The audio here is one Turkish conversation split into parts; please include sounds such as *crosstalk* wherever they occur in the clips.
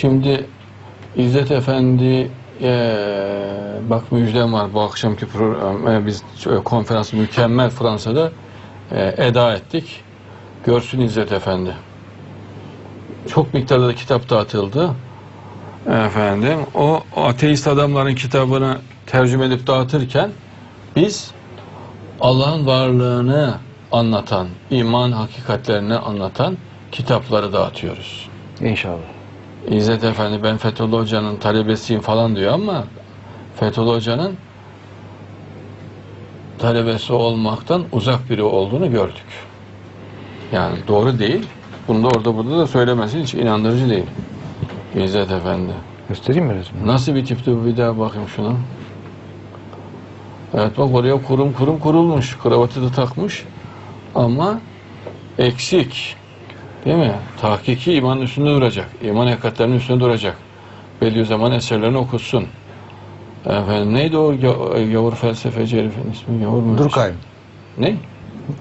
Şimdi İzzet Efendi eee, bak müjdem var bu akşamki program e, biz e, konferans mükemmel Fransa'da e, eda ettik. Görsün İzzet Efendi. Çok miktarda da kitap dağıtıldı. Efendim o, o ateist adamların kitabını tercüme edip dağıtırken biz Allah'ın varlığını anlatan, iman hakikatlerini anlatan kitapları dağıtıyoruz. İnşallah. İzzet Efendi ben Fethullah Hoca'nın talebesiyim falan diyor ama Fethullah Hoca'nın talebesi olmaktan uzak biri olduğunu gördük. Yani doğru değil. Bunu da orada burada da söylemesi hiç inandırıcı değil. İzzet Efendi. Göstereyim mi resmini? Nasıl bir tipti bu bir daha bakayım şuna. Evet bak oraya kurum kurum kurulmuş. Kravatı da takmış. Ama eksik. Değil mi? Tahkiki imanın üstünde duracak. İman hakikatlerinin üstünde duracak. Bediüzzaman eserlerini okusun. Efendim neydi o ga- gavur felsefeci herifin ismi? Gavur mu? Durkheim. Ne?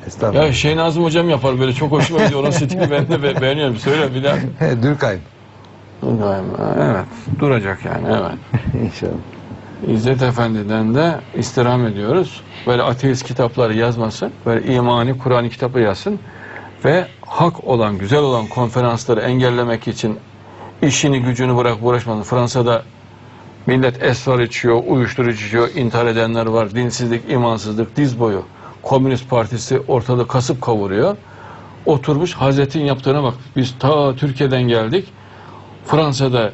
Estağfurullah. Ya şey Nazım hocam yapar böyle çok hoşuma gidiyor. Onun stilini ben de be- beğeniyorum. Söyle bir daha. *laughs* He, Durkheim. Evet. Duracak yani. Evet. *laughs* İnşallah. İzzet Efendi'den de istirham ediyoruz. Böyle ateist kitapları yazmasın. Böyle imani, Kur'an'ı kitapı yazsın. Ve hak olan, güzel olan konferansları engellemek için işini gücünü bırak uğraşmasın. Fransa'da millet esrar içiyor, uyuşturucu içiyor, intihar edenler var. Dinsizlik, imansızlık, diz boyu. Komünist Partisi ortalığı kasıp kavuruyor. Oturmuş Hazret'in yaptığına bak. Biz ta Türkiye'den geldik. Fransa'da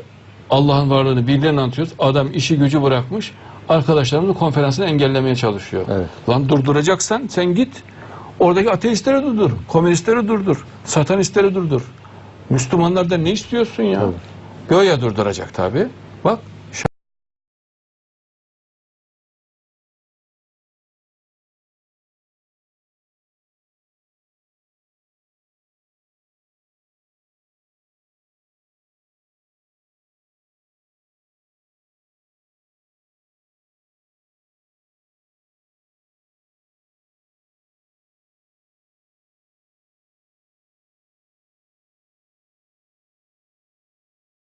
Allah'ın varlığını birliğini anlatıyoruz. Adam işi gücü bırakmış. Arkadaşlarımızın konferansını engellemeye çalışıyor. Evet. Lan durduracaksan sen git. Oradaki ateistleri durdur. Komünistleri durdur. Satanistleri durdur. Müslümanlardan ne istiyorsun ya? Tabii. Göya durduracak tabi. Bak